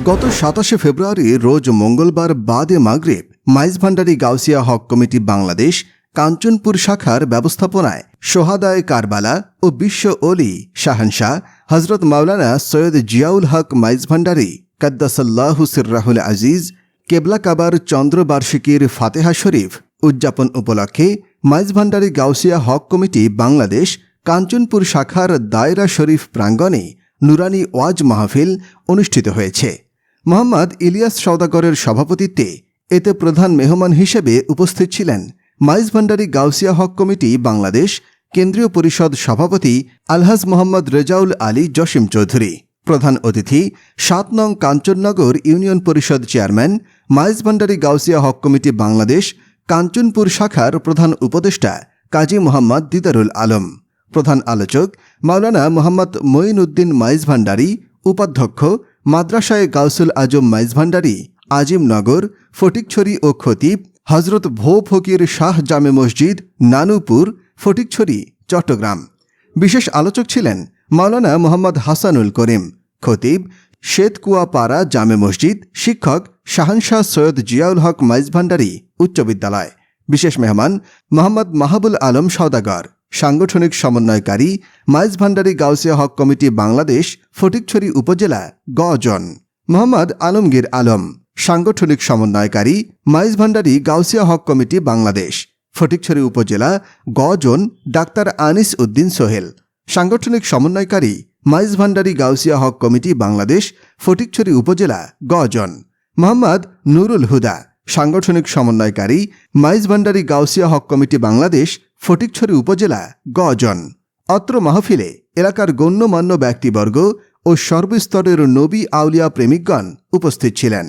গত সাতাশে ফেব্রুয়ারি, রোজ মঙ্গলবার বাদে মাগরেব, মাইজ ভান্ডারী গাউসিয়া হক কমিটি বাংলাদেশ, কাঞ্চনপুর শাখার ব্যবস্থাপনায় সোহাদায় কারবালা ও বিশ্ব অলি শাহানশাহ হজরত মাওলানা সৈয়দ জিয়াউল হক মাইজ ভান্ডারী, কাদ্দাসাল্লাহ সির্রাহুল আজিজ, কেবলা কাবার চন্দ্রবার্ষিকীর ফাতেহা শরীফ উদযাপন উপলক্ষে মাইজ ভান্ডারী গাউসিয়া হক কমিটি বাংলাদেশ, কাঞ্চনপুর শাখার দায়রা শরীফ প্রাঙ্গণে নুরানি ওয়াজ মাহফিল অনুষ্ঠিত হয়েছে। মোহাম্মদ ইলিয়াস সওদাগরের সভাপতিত্বে এতে প্রধান মেহমান হিসেবে উপস্থিত ছিলেন মাইজ ভান্ডারী গাউসিয়া হক কমিটি বাংলাদেশ, কেন্দ্রীয় পরিষদ সভাপতি আলহাজ মোহাম্মদ রেজাউল আলী জসিম চৌধুরী, প্রধান অতিথি সাত নং কাঞ্চননগর ইউনিয়ন পরিষদ চেয়ারম্যান মাইজ ভান্ডারী গাউসিয়া হক কমিটি বাংলাদেশ, কাঞ্চনপুর শাখার প্রধান উপদেষ্টা কাজী মোহাম্মদ দিদারুল আলম। প্রধান আলোচক মাওলানা মোহাম্মদ মঈন উদ্দিন মাইজ ভান্ডারী, উপাধ্যক্ষ মাদ্রাসায় গাউসুল আজম মাইজ ভান্ডারী আজিমনগর ফটিকছড়ি ও খতিব হজরত ভো ফকির শাহ জামে মসজিদ, নানুপুর, ফটিকছড়ি, চট্টগ্রাম। বিশেষ আলোচক ছিলেন মাওলানা মোহাম্মদ হাসানুল করিম, খতিব শ্বেতকুয়াপাড়া জামে মসজিদ, শিক্ষক শাহানশাহ সৈয়দ জিয়াউল হক মাইজ ভান্ডারী, উচ্চ বিদ্যালয়। বিশেষ মেহমান মোহাম্মদ মাহাবুল আলম সওদাগর। সাংগঠনিক সমন্বয়কারী মাইজ ভান্ডারী গাউসিয়া হক কমিটি বাংলাদেশ, ফটিকছড়ি উপজেলা, গজন। মোহাম্মদ আলমগীর আলম, সাংগঠনিক সমন্বয়কারী মাইজ ভান্ডারী গাউসিয়া হক কমিটি বাংলাদেশ, ফটিকছড়ি উপজেলা, গজন, ডাক্তার আনিস উদ্দিন সোহেল। সাংগঠনিক সমন্বয়কারী মাইজ ভান্ডারী গাউসিয়া হক কমিটি বাংলাদেশ, ফটিকছড়ি উপজেলা, গজন। মোহাম্মদ নুরুল হুদা সাংগঠনিক সমন্বয়কারী মাইজ ভান্ডারী গাউসিয়া হক কমিটি বাংলাদেশ, ফটিকছড়ি উপজেলা, গজন। অত্র মাহফিলে এলাকার গণ্যমান্য ব্যক্তিবর্গ ও সর্বস্তরের নবী আউলিয়া প্রেমিকগণ উপস্থিত ছিলেন।